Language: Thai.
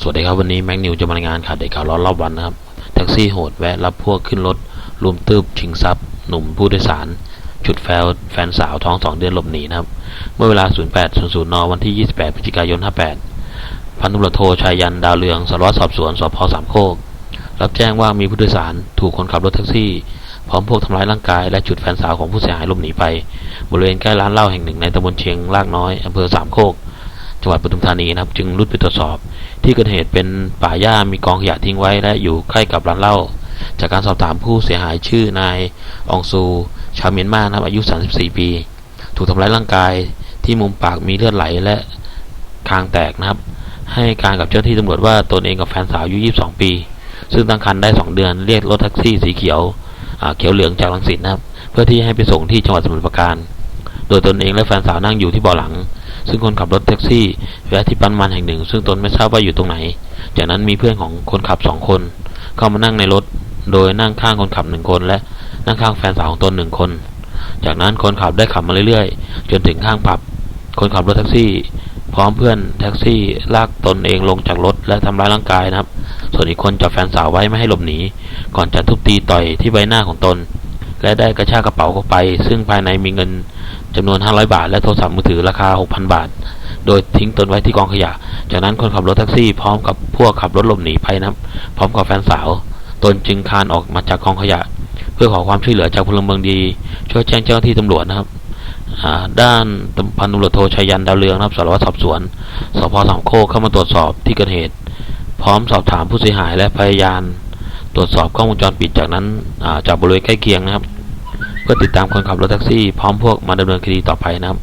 สวัสดีครับวันนี้แม็กนิวจะมารายงานข่าวเด็กข่าวร้อนรอบวันนะครับ แท็กซี่โหดแวะรับพวกขึ้นรถรวมตืบชิงทรัพย์ หนุ่มผู้โดยสาร ฉุดแฟนแฟนสาวท้องสองเดือนหลบหนีนะครับ เมื่อเวลา 08.00 น วันที่ 28 พฤศจิกายน 58 พันตำรวจโทชายันดาวเรืองสารวัตรสอบสวนสพสามโคก รับแจ้งว่ามีผู้โดยสารถูกคนขับรถแท็กซี่ พร้อมพวกทำร้ายร่างกายและฉุดแฟนสาวของผู้เสียหายหลบหนีไป บริเวณใกล้ร้านเหล้าแห่งหนึ่งในตำบลเชียงลากน้อยอำเภอสามโคก จังหวัดปทุมธานีนะครับ จึงรุดไปตรวจสอบ ที่เกิดเหตุเป็นป่าหญ้ามีกองขยะทิ้งไว้ และอยู่ใกล้กับร้านเหล้าจากการสอบถามผู้เสียหายชื่อนายองซู ชาวเมียนมานะครับอายุ 34 ปี ถูกทำร้ายร่างกายที่มุมปากมีเลือดไหลและคางแตกนะครับ ให้การกับเจ้าหน้าที่ตำรวจว่าตนเองกับแฟนสาวอายุ 22 ปี ซึ่งตั้งครรภ์ได้ 2 เดือนเรียกรถแท็กซี่สีเขียวเขียวเหลืองจากลังสิตนะครับ เพื่อที่ให้ไปส่งที่จังหวัดสมุทรปราการ โดยตนเองและแฟนสาวนั่งอยู่ที่เบาะหลัง ซึ่งคนขับรถแท็กซี่แวะที่ปั๊มมันแห่งหนึ่ง ซึ่งตนไม่ทราบว่าอยู่ตรงไหน จากนั้นมีเพื่อนของคนขับสองคน เข้ามานั่งในรถ โดยนั่งข้างคนขับหนึ่งคนและนั่งข้างแฟนสาวของตนหนึ่งคน จากนั้นคนขับได้ขับมาเรื่อยๆ จนถึงข้างผับ คนขับรถแท็กซี่ พร้อมเพื่อนแท็กซี่ลากตนเองลงจากรถและทำร้ายร่างกายนะครับ ส่วนอีกคนจับแฟนสาวไว้ไม่ให้หลบหนี ก่อนจะทุบตีต่อยที่ใบหน้าของตน และได้กระชากกระเป๋าเข้าไป ซึ่งภายในมีเงิน จำนวน 500 บาท และโทรศัพท์มือถือราคา 6,000 บาท โดยทิ้งตนไว้ที่กองขยะ จากนั้นคนขับรถแท็กซี่พร้อมกับพวกขับรถหลบหนีไปนะครับพร้อมกับแฟนสาว ตนจึงคานออกมาจากกองขยะ เพื่อขอความช่วยเหลือจากพลเมืองดี ช่วยแจ้งเจ้าหน้าที่ตำรวจนะครับด้านพันตำรวจโทชัยยันดาวเรืองนะครับสารวัตรสอบสวนสพสามโคกเข้ามาตรวจสอบที่เกิดเหตุ พร้อมสอบถามผู้เสียหายและพยาน ตรวจสอบกล้องวงจรปิดจากนั้นจากบริเวณใกล้เคียงนะครับ ก็ติดตามคนขับรถแท็กซี่พร้อมพวกมาดำเนินคดีต่อไปนะครับ